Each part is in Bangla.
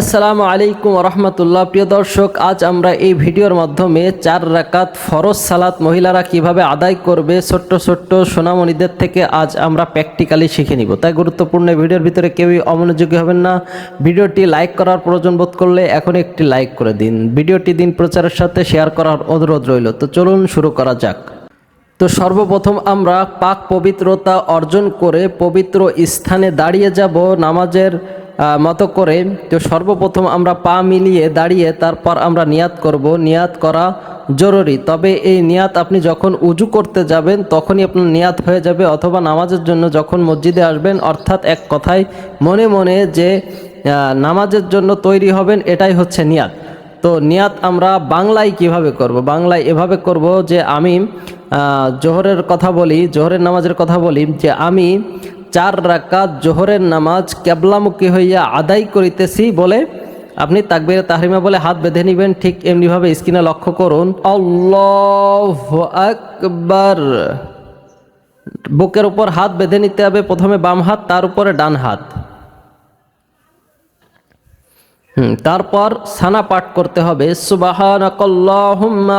আসসালামু আলাইকুম রহমতুল্লাহ প্রিয় দর্শক, আজ আমরা এই ভিডিওর মাধ্যমে চার রাকাত ফরজ সালাত মহিলারা কীভাবে আদায় করবে, ছোট্ট ছোট্ট সোনামণিদের থেকে আজ আমরা প্র্যাকটিক্যালি শিখে নিব। তাই গুরুত্বপূর্ণ ভিডিওর ভিতরে কেউই অমনোযোগী হবেন না। ভিডিওটি লাইক করার প্রয়োজন বোধ করলে এখন একটি লাইক করে দিন। ভিডিওটি দিন প্রচারের সাথে শেয়ার করার অনুরোধ রইল। তো চলুন শুরু করা যাক। তো সর্বপ্রথম আমরা পাক পবিত্রতা অর্জন করে পবিত্র স্থানে দাঁড়িয়ে যাব। নামাজের মতো করে তো সর্বপ্রথম আমরা পা মিলিয়ে দাঁড়িয়ে তারপর আমরা নিয়াত করব। নিয়াত করা জরুরি। তবে এই নিয়াত আপনি যখন উজু করতে যাবেন, তখনই আপনার নিয়াত হয়ে যাবে অথবা নামাজের জন্য যখন মসজিদে আসবেন, অর্থাৎ এক কথায় মনে মনে যে নামাজের জন্য তৈরি হবেন, এটাই হচ্ছে নিয়াত। তো নিয়াত আমরা বাংলায় কীভাবে করব? বাংলায় এভাবে করব যে আমি জোহরের কথা বলি, জোহরের নামাজের কথা বলি যে আমি চার রাকাত জোহরের নামাজ ক্যাবলামুখী হইয়া আদায় করিতেছি বলে আপনি তাকবির তাহরিমা বলে হাত বেঁধে নেবেন, ঠিক এমনিভাবে স্ক্রিনে লক্ষ্য করুন। আল্লাহ আকবার। বুকের উপর হাত বেঁধে নিতে হবে, প্রথমে বাম হাত, তার উপরে ডান হাত। তারপর সানা পাঠ করতে হবে, সুবাহানাকাল্লাহুম্মা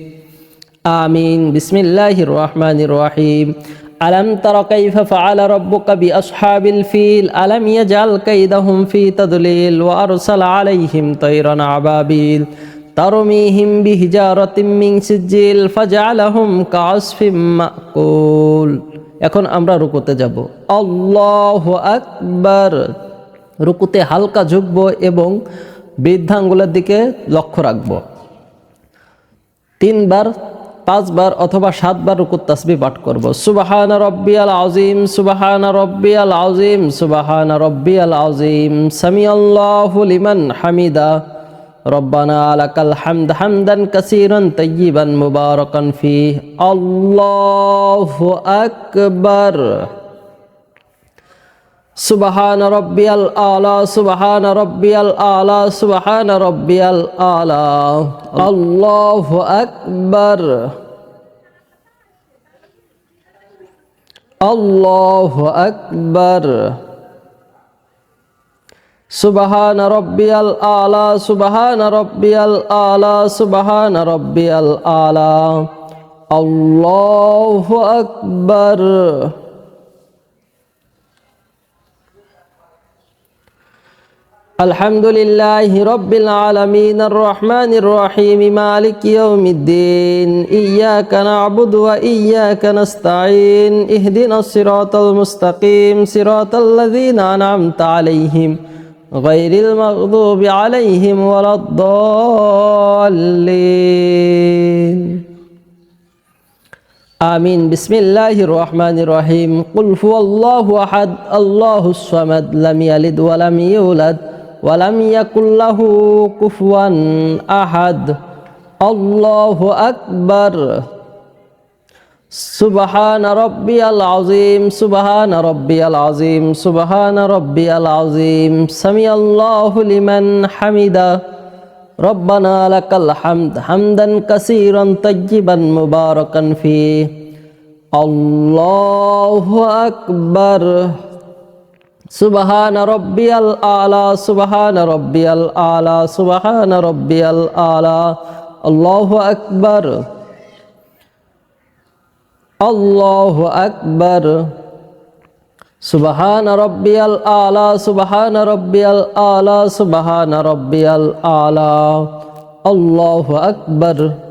আমিন। বিসমিল্লাহির রহমানির রহিম। আলম তারা কাইফা ফাআলা রাব্বুকা বিআসহাবিল ফিল। আলম ইয়াজাল কাইদাহুম ফি তাদলিল ওয়া আরসাল আলাইহিম তায়রান আবাবিল। তারমিহিম বিহিজারাতিম মিন সিজিল ফাজআলাহুম কাআসফিম মাকুল। এখন আমরা রুকুতে যাব। আল্লাহ আকবর। রুকুতে হালকা ঝুঁকব এবং বৃদ্ধাঙ্গুলের দিকে লক্ষ্য রাখব। তিনবার পাঁচবার অথবা সাতবার রুকুর তাসবি পাঠ করব। সুবাহান রব্বিয়াল আজিম সুবাহান রব্বিয়াল আজিম রব্বি আল আজিম সামি আল্লাহ লিমান হামিদা। রব্বানা আলাকাল হামদ হামদান কাসীরান তাইয়িবান মুবারাকান ফি আল্লাহু আকবার। সুবাহান রব্বিয়াল আলা, সুবাহান রব্বিয়াল আলা, সুবাহান রব্বিয়াল আলা। আল্লাহু আকবার। আল্লাহু আকবার। সুবাহান রব্বিয়াল আলা, সুবাহান রব্বিয়াল আলা, সুবাহান রব্বিয়াল আলা। আল্লাহু আকবার। الحمد لله رب العالمين الرحمن الرحيم مالك يوم الدين إياك نعبد وإياك نستعين اهدنا الصراط المستقيم صراط الذين أنعمت عليهم غير المغضوب عليهم ولا الضالين آمين بسم الله الرحمن الرحيم قل هو الله أحد الله الصمد لم يلد ولم يولد ولم يكن له كفوا أحد الله أكبر سبحان ربي العظيم سبحان ربي العظيم سبحان ربي العظيم سمع الله لمن حمده ربنا لك الحمد حمدا كثيرا طيبا مباركا فيه الله أكبر সুবাহান রব্বিয়াল আলা, সুবাহান রব্বিয়াল আলা, সুবাহান রব্বিয়াল আলা। আল্লাহ আকবর। আল্লাহ আকবর। সুবাহান রব্বিয়াল আলা, সুবাহান রব্বিয়াল আলা, সুবাহান রব্বিয়াল আলা। আল্লাহ আকবর।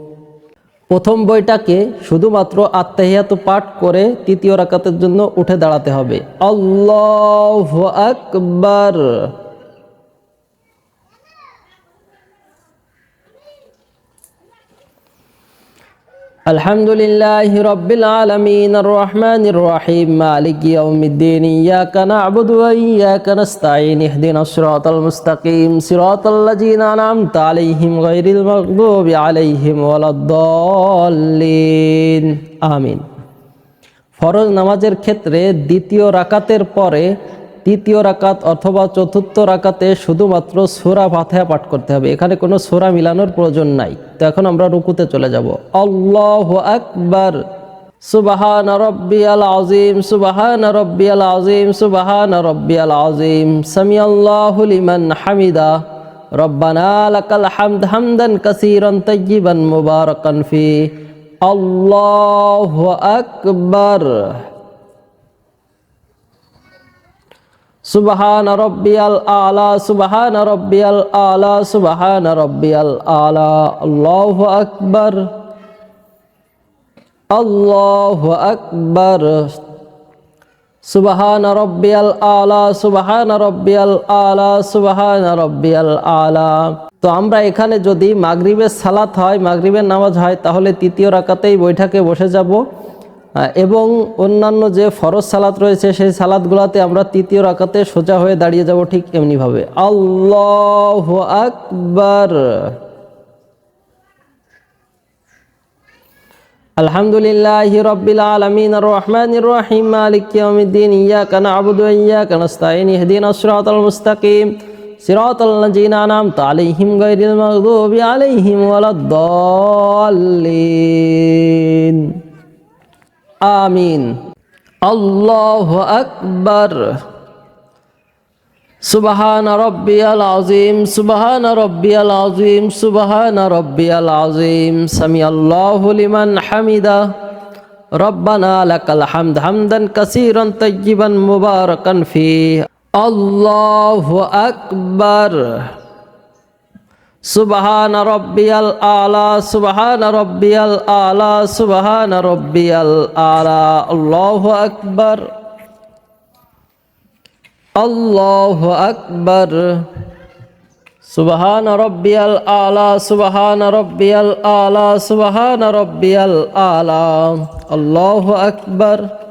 প্রথম বইটাকে শুধুমাত্র আত্মাহিয়াত পাঠ করে তৃতীয় রাকাতের জন্য উঠে দাঁড়াতে হবে। আল্লাহ আকবার। الحمد لله رب العالمين الرحمن الرحيم مالك يوم الدين إياك نعبد وإياك نستعين اهدنا الصراط المستقيم صراط الذين أنعمت عليهم غير المغضوب عليهم ولا الضالين آمين ফরজ নামাজের ক্ষেত্রে দ্বিতীয় রাকাতের পরে তৃতীয় রাকাত অথবা চতুর্থ রাকাতে শুধুমাত্র সোরা ফাতিহা পাঠ করতে হবে। এখানে কোনো সোরা মিলানোর প্রয়োজন নাই। তো এখন আমরা রুকুতে চলে যাব। আল্লাহ আকবার। সুবাহান রব্বিয়াল আজিম সুবাহান রব্বিয়াল আজিম সুবাহান রব্বিয়াল আজিম সামি আল্লাহু লিমান হামিদা। রব্বানা লাকাল হামদ হামদান কাসীরান তাইয়িবান মুবারাকান ফি। আল্লাহু আকবার। সুবহান রব্বিয়াল আলা, সুবহান রব্বিয়াল আলা, সুবহান রব্বিয়াল আলা। আল্লাহু আকবার। আল্লাহু আকবার। সুবহান রব্বিয়াল আলা, সুবহান রব্বিয়াল আলা, সুবহান রব্বিয়াল আলা। তো আমরা এখানে যদি মাগরিবের সালাত হয়, মাগরিবের নামাজ হয়, তাহলে তৃতীয় রাকাতেই বৈঠকে বসে যাব। এবং অন্যান্য যে ফরজ সালাত রয়েছে, সেই সালাদগুলোতে আমরা তৃতীয় রাকাতে সোজা হয়ে দাঁড়িয়ে যাব ঠিক এমনিভাবে। আল্লাহ আকবর। আলহামদুলিল্লাহ রবিল আলমিন রহমান রহিম। মালিকদিন ইয়াক আবুদু ইয়াক নস্তাইন ইহদিন আসরাত আল মুস্তাকিম। সিরাত আল নজিন আনাম তালিহিম গৈরিল মগদুবি আলাইহিম ওয়ালাদ আমিন। আল্লাহ আকবর। সুবাহান রব্বিয়াল আজিম সুবাহান রব্বিয়াল আজিম সুবাহান রব্বিয়াল আজিম সামি আল্লাহ লিমান হামিদা। রব্বানা লাকাল হামদ হামদান কাসীরান তাইয়িবান মুবারাকান ফি আল্লাহু আকবার। সুবাহান রব্বিয়াল আলা, সুবাহান রব্বিয়াল আলা, সুবাহান রব্বিয়াল আলা। আল্লাহ আকবর। আল্লাহ আকবর। সুবাহান রব্বিয়াল আলা, সুবাহান রব্বিয়াল আলা, সুবাহান রব্বিয়াল আলা। আল্লাহ আকবর।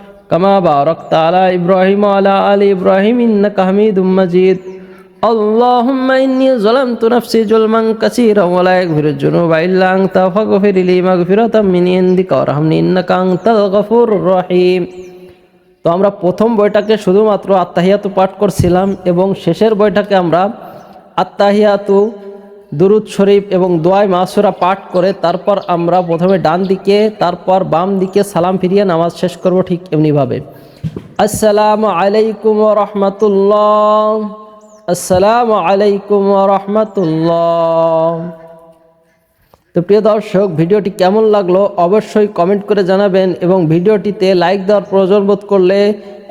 كما باركت على إبراهيم وعلى آل إبراهيم إنك حميد مجيد اللهم إني ظلمت نفسي ظلما كثيرا ولا يغفر الذنوب إلا أنت فاغفر لي مغفرة من عندك وارحمني إنك أنت الغفور الرحيم তো আমরা প্রথম বইটাকে শুধুমাত্র আত্মাহিয়াতু পাঠ করছিলাম এবং শেষের বইটাকে আমরা আত্মাহিয়াতু দুরুদ শরীফ এবং দোয়াই মাসুরা পাঠ করে তারপর আমরা প্রথমে ডান দিকে, তারপর বাম দিকে সালাম ফিরিয়ে নামাজ শেষ করব ঠিক এমনিভাবে। আসসালাম আলাইকুম রহমতুল্লাহ। আসসালাম আলাইকুম রহমতুল্লাহ। তো প্রিয় দর্শক, ভিডিওটি কেমন লাগল অবশ্যই কমেন্ট করে জানাবেন এবং ভিডিওটিতে লাইক দেওয়ার প্রয়োজন বোধ করলে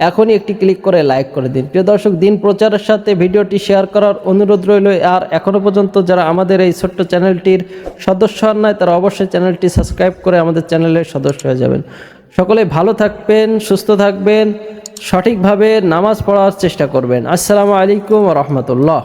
এখনই একটি ক্লিক করে লাইক করে দিন। প্রিয় দর্শক, দিন প্রচারের সাথে ভিডিওটি শেয়ার করার অনুরোধ রইল। আর এখনও পর্যন্ত যারা আমাদের এই ছোট্ট চ্যানেলটির সদস্য হন নাই, তারা অবশ্যই চ্যানেলটি সাবস্ক্রাইব করে আমাদের চ্যানেলের সদস্য হয়ে যাবেন। সকলে ভালো থাকবেন, সুস্থ থাকবেন, সঠিকভাবে নামাজ পড়ার চেষ্টা করবেন। আসসালামু আলাইকুম রহমতুল্লাহ।